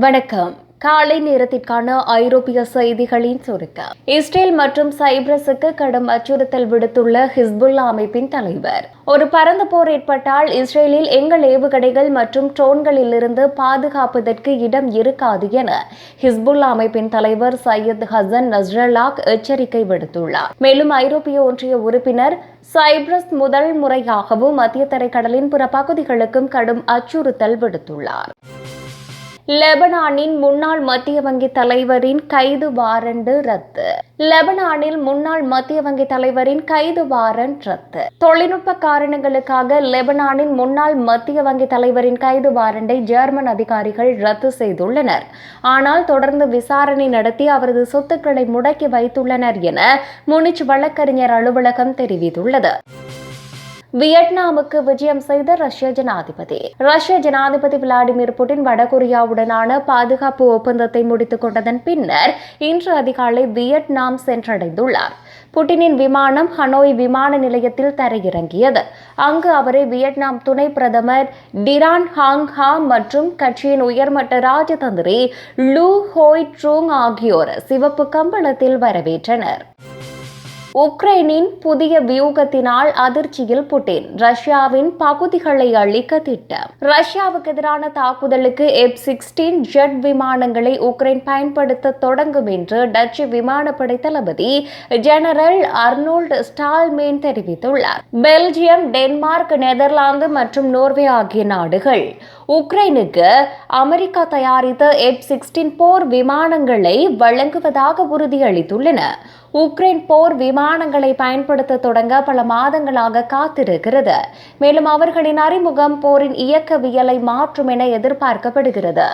வணக்கம். காலை நேரத்திற்கான ஐரோப்பிய செய்திகளின் சுருக்கம். இஸ்ரேல் மற்றும் சைப்ரஸுக்கு கடும் அச்சுறுத்தல் விடுத்துள்ள ஹிஸ்புல்லா அமைப்பின் தலைவர். ஒரு பரந்த போர் ஏற்பட்டால் இஸ்ரேலில் எங்கள் ஏவுகணைகள் மற்றும் ட்ரோன்களிலிருந்து பாதுகாப்பதற்கு இடம் இருக்காது என ஹிஸ்புல்லா அமைப்பின் தலைவர் சையத் ஹசன் நஸ்ரலாக் எச்சரிக்கை விடுத்துள்ளார். மேலும் ஐரோப்பிய ஒன்றிய உறுப்பினர் சைப்ரஸ் முதல் முறையாகவும் மத்திய தரைக்கடலின் பிற பகுதிகளுக்கும் கடும் அச்சுறுத்தல் விடுத்துள்ளார். லெபனானின் முன்னாள் மத்திய வங்கி தலைவரின் கைது வாரண்டு ரத்து. லெபனானில் முன்னாள் மத்திய வங்கி தலைவரின் கைது வாரண்ட் ரத்து. தொழில்நுட்ப காரணங்களுக்காக லெபனானின் முன்னாள் மத்திய வங்கி தலைவரின் கைது வாரண்டை ஜெர்மன் அதிகாரிகள் ரத்து செய்துள்ளனர். ஆனால் தொடர்ந்து விசாரணை நடத்தி அவரது சொத்துக்களை முடக்கி வைத்துள்ளனர் என முனிச் வழக்கறிஞர் அலுவலகம் தெரிவித்துள்ளது. வியட்நாமுக்கு விஜயம் செய்த ரஷ்ய ஜனாதிபதி. ரஷ்ய ஜனாதிபதி விளாடிமிர் புட்டின் வடகொரியாவுடனான பாதுகாப்பு ஒப்பந்தத்தை முடித்துக் கொண்டதன் பின்னர் இன்று அதிகாலை வியட்நாம் சென்றடைந்துள்ளார். புட்டினின் விமானம் ஹனோய் விமான நிலையத்தில் தரையிறங்கியது. அங்கு அவரை வியட்நாம் துணை பிரதமர் டிரான் ஹாங் ஹா மற்றும் கட்சியின் உயர்மட்ட ராஜதந்திரி லூ ஹோய் ட்ரூங் ஆகியோர் சிவப்பு கம்பளத்தில் வரவேற்றனர். உக்ரைனின் புதிய வியூகத்தினால் அதிர்ச்சியில் புட்டின். ரஷ்யாவின் பகுதிகளை அழிக்க திட்டம். ரஷ்யாவுக்கு எதிரான தாக்குதலுக்கு எப் சிக்ஸ்டீன் ஜெட் விமானங்களை உக்ரைன் பயன்படுத்த தொடங்கும் என்று டச்சு விமானப்படை தளபதி ஜெனரல் அர்னோல்ட் ஸ்டால்மேன் தெரிவித்துள்ளார். பெல்ஜியம் டென்மார்க் நெதர்லாந்து மற்றும் நோர்வே ஆகிய நாடுகள் உக்ரைனுக்கு அமெரிக்கா தயாரித்த எப் சிக்ஸ்டீன் போர் விமானங்களை வழங்குவதாக உறுதியளித்துள்ளன. உக்ரைன் போர் விமானங்களை பயன்படுத்த தொடங்க பல மாதங்களாக காத்திருக்கிறது. மேலும் அவர்களின் அறிமுகம் போரின் இயக்கவியலை மாற்றும் என எதிர்பார்க்கப்படுகிறது.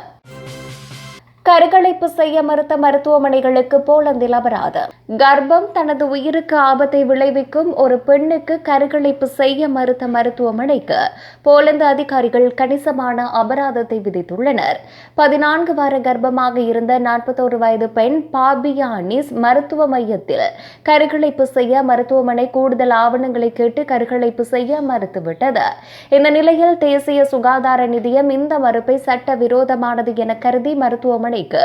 கருக்கலைப்பு செய்ய மறுத்த மருத்துவமனைகளுக்கு போலந்தில் அபராதம். கர்ப்பம் தனது உயிருக்கு ஆபத்தை விளைவிக்கும் ஒரு பெண்ணுக்கு கருக்கலைப்பு செய்ய மறுத்த மருத்துவமனைக்கு போலந்து அதிகாரிகள் கணிசமான அபராதத்தை விதித்துள்ளனர். பதினான்கு வார கர்ப்பமாக இருந்த நாற்பத்தோரு வயது பெண் பாபியானிஸ் மருத்துவ மையத்தில் கருக்கலைப்பு செய்ய மருத்துவமனை கூடுதல் ஆவணங்களை கேட்டு கருக்கலைப்பு செய்ய மறுத்துவிட்டது. இந்த நிலையில் தேசிய சுகாதார நிதியம் இந்த மறுப்பை சட்டவிரோதமானது என கருதி மருத்துவமனை மணிக்கு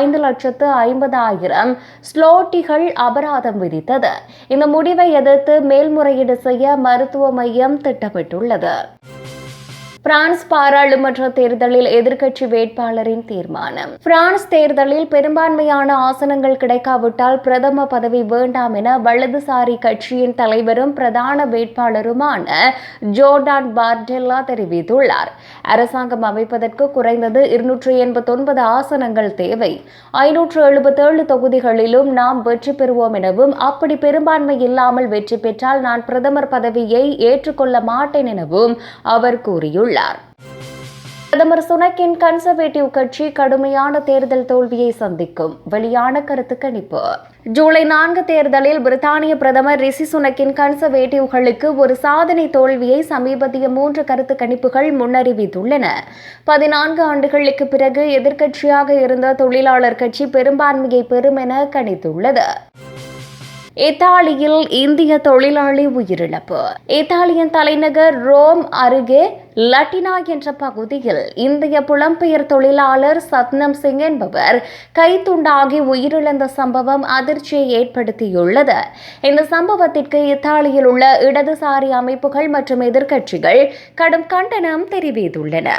ஐந்து லட்சத்து ஐம்பதாயிரம் ஸ்லோட்டிகள் அபராதம் விதித்தது. இந்த முடிவை எதிர்த்து மேல்முறையீடு செய்ய மருத்துவ மையம் திட்டமிட்டுள்ளது. பிரான்ஸ் பாராளுமன்ற தேர்தலில் எதிர்க்கட்சி வேட்பாளரின் தீர்மானம். பிரான்ஸ் தேர்தலில் பெரும்பான்மையான ஆசனங்கள் கிடைக்காவிட்டால் பிரதம பதவி வேண்டாம் என வலதுசாரி கட்சியின் தலைவரும் பிரதான வேட்பாளருமான ஜோர்டான் பார்டெல்லா தெரிவித்துள்ளார். அரசாங்கம் அமைப்பதற்கு குறைந்தது இருநூற்று எண்பத்தொன்பது ஆசனங்கள் தேவை. ஐநூற்று எழுபத்தேழு தொகுதிகளிலும் நாம் வெற்றி பெறுவோம் எனவும் அப்படி பெரும்பான்மை இல்லாமல் வெற்றி பெற்றால் நான் பிரதமர் பதவியை ஏற்றுக்கொள்ள மாட்டேன் எனவும் அவர் கூறியுள்ளார். உள்ளார் பிரதமர் சுனக்கின் கன்சர்வேட்டிவ் கட்சி கடுமையான தேர்தல் தோல்வியை சந்திக்கும். வெளியான கருத்து கணிப்பு. ஜூலை நான்கு தேர்தலில் பிரித்தானிய பிரதமர் ரிஷி சுனக்கின் கன்சர்வேட்டிவ்களுக்கு ஒரு சாதனை தோல்வியை சமீபத்திய மூன்று கருத்து கணிப்புகள் முன்னறிவித்துள்ளன. பதினான்கு ஆண்டுகளுக்கு பிறகு எதிர்க்கட்சியாக இருந்த தொழிலாளர் கட்சி பெரும்பான்மையை பெறும் என கணித்துள்ளது. இத்தாலியில் இந்திய தொழிலாளி உயிரிழப்பு. இத்தாலியின் தலைநகர் ரோம் அருகே லட்டினா என்ற பகுதியில் இந்திய புலம்பெயர் தொழிலாளர் சத்னம் சிங் என்பவர் கைத்துண்டாகி உயிரிழந்த சம்பவம் அதிர்ச்சியை ஏற்படுத்தியுள்ளது. இந்த சம்பவத்திற்கு இத்தாலியில் உள்ள இடதுசாரி அமைப்புகள் மற்றும் எதிர்க்கட்சிகள் கடும் கண்டனம் தெரிவித்துள்ளன.